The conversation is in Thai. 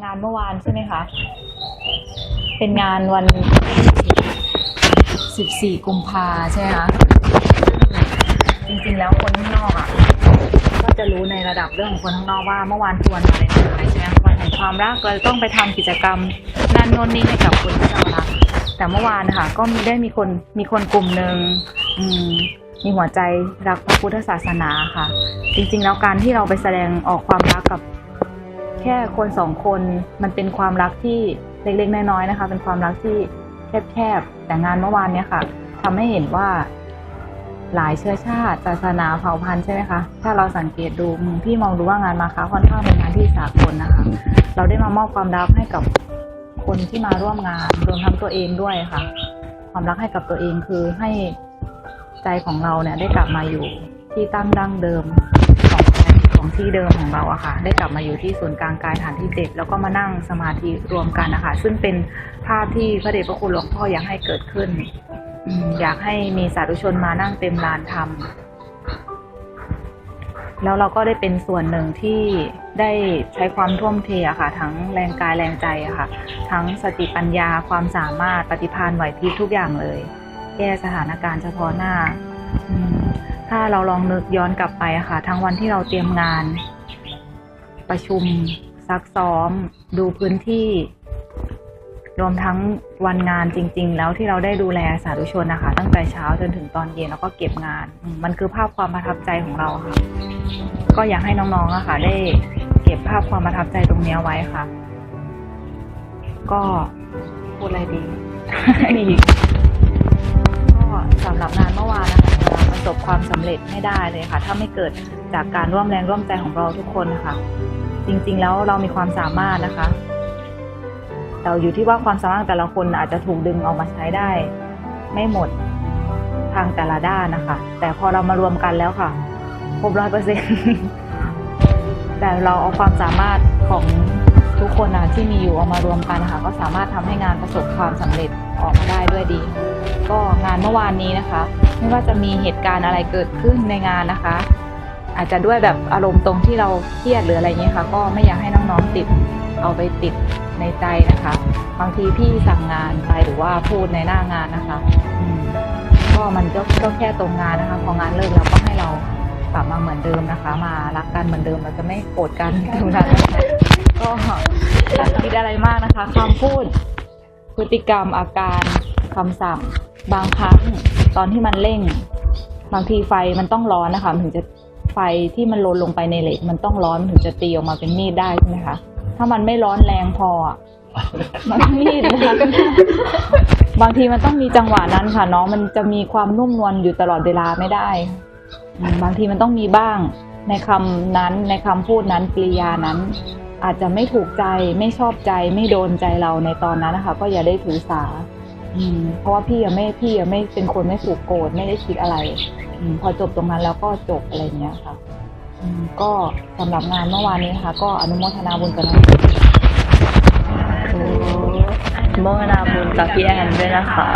งานเมื่อวานใช่ไหมคะ เป็นงานวัน 14 กุมภาใช่ไหมคะจริงๆแล้วคนข้างนอกอะก็จะรู้ในระดับเรื่องของคนข้างนอกว่าเมื่อวานคือวันวาเลนไทน์ใช่ไหมวันแห่งความรักเราต้องไปทำกิจกรรมนั่นโน่นนี่ให้กับคนที่เรารักแต่เมื่อวานนะคะก็มีได้มีคนมีคนกลุ่มหนึ่งมมีหัวใจรักพระพุทธศาสนาค่ะ จริงๆ แล้วการที่เราไปแสดงออกความรักกับ แค่คนสองคนมันเป็นความรักที่เล็กๆน้อยๆนะคะ เป็นความรักที่แคบๆแต่งานเมื่อวานเนี้ยค่ะทำให้เห็นว่าหลายเชื้อชาติศาสนาเผ่าพันธุ์ใช่ไหมคะ ถ้าเราสังเกตดูพี่มองดูว่างานมาค้าค่อนข้างเป็นงานที่สากลนะคะ เราได้มามอบความรักให้กับคนที่มาร่วมงานรวมทั้งตัวเองด้วยค่ะ ความรักให้กับตัวเองคือให้ใจของเราเนี่ยได้กลับมาอยู่ที่ตั้งดั้งเดิม ของที่เดิมของเราอะค่ะ ได้กลับมาอยู่ที่ศูนย์กลางกายฐานที่เจ็ดแล้วก็มานั่งสมาธิรวมกันนะคะ ซึ่งเป็นภาพที่พระเดชพระคุณหลวงพ่ออยากให้เกิดขึ้น อยากให้มีสาธุชนมานั่งเต็มลานธรรมแล้วเราก็ได้เป็นส่วนหนึ่งที่ได้ใช้ความทุ่มเทอะค่ะ ทั้งแรงกายแรงใจอะค่ะ ทั้งสติปัญญาความสามารถปฏิภาณไหวพริบทุกอย่างเลย แก้สถานการณ์เฉพาะหน้า ถ้าเราลองนึกย้อนกลับไปอะค่ะ ทั้งวันที่เราเตรียมงาน ประชุม ซักซ้อม ดูพื้นที่ รวมทั้งวันงานจริง ๆ แล้วที่เราได้ดูแลสาธุชนนะคะ ตั้งแต่เช้าจนถึงตอนเย็นแล้วก็เก็บงาน มันคือภาพความประทับใจของเราค่ะ ก็อยากให้น้องๆอะค่ะ ได้เก็บภาพความประทับใจตรงนี้ไว้ค่ะ ก็พูดอะไรดีอีกก็สำหรับงานเมื่อวานนะคะ ประสบความสำเร็จไม่ได้เลยค่ะ ถ้าไม่เกิดจากการร่วมแรงร่วมใจของเราทุกคนนะคะ จริงๆแล้วเรามีความสามารถนะคะแต่อยู่ที่ว่าความสามารถแต่ละคนอาจจะถูกดึงออกมาใช้ได้ ไม่หมดทางแต่ละด้านนะคะ แต่พอเรามารวมกันแล้วค่ะครบร้อยเปอร์เซ็นแต่เราเอาความสามารถของ ทุกคนนะที่มีอยู่เอามารวมกันนะคะก็สามารถทำให้งานประสบความสำเร็จออกมาได้ด้วยดี ก็งานเมื่อวานนี้นะคะ ไม่ว่าจะมีเหตุการณ์อะไรเกิดขึ้นในงานนะคะ อาจจะด้วยแบบอารมณ์ตรงที่เราเครียดหรืออะไรเงี้ยค่ะ ก็ไม่อยากให้น้องๆติดเอาไปติดในใจนะคะ บางทีพี่สั่งงานไปหรือว่าพูดในหน้างานนะคะก็มันก็ก็แค่ตรงงานนะคะ พองานเลิกแล้วก็ให้เรากลับมาเหมือนเดิมนะคะ มารักกันเหมือนเดิมเราจะไม่โกรธกันตรงนั้นนะคะ อะไรมากนะคะคำพูด พฤติกรรมอาการคำสั่ง บางครั้งตอนที่มันเร่ง บางทีไฟมันต้องร้อนนะคะถึงจะไฟที่มันลนลงไปในเหล็ก มันต้องร้อนมันถึงจะตีออกมาเป็นมีดได้ใช่ไหมคะถ้ามันไม่ร้อนแรงพอมันมีดนะคะบางทีมันต้องมีจังหวะนั้นค่ะ น้องมันจะมีความนุ่มนวลอยู่ตลอดเวลาไม่ได้ บางทีมันต้องมีบ้างในคำนั้นในคำพูดนั้นกริยานั้น อาจจะไม่ถูกใจไม่ชอบใจไม่โดนใจเราในตอนนั้นนะคะ ก็อย่าได้ถือสาเพราะว่าพี่ยังไม่พี่ยังไม่เป็นคนไม่ถูกโกรธไม่ได้คิดอะไรอพอจบตรงนั้นแล้วก็จบอะไรเงี้ยค่ะก็สำหรับงานเมื่อวานนี้นะคะก็อนุโมทนาบุญกับน้องโมทนาบุญกับพี่แอนด้วยนะคะ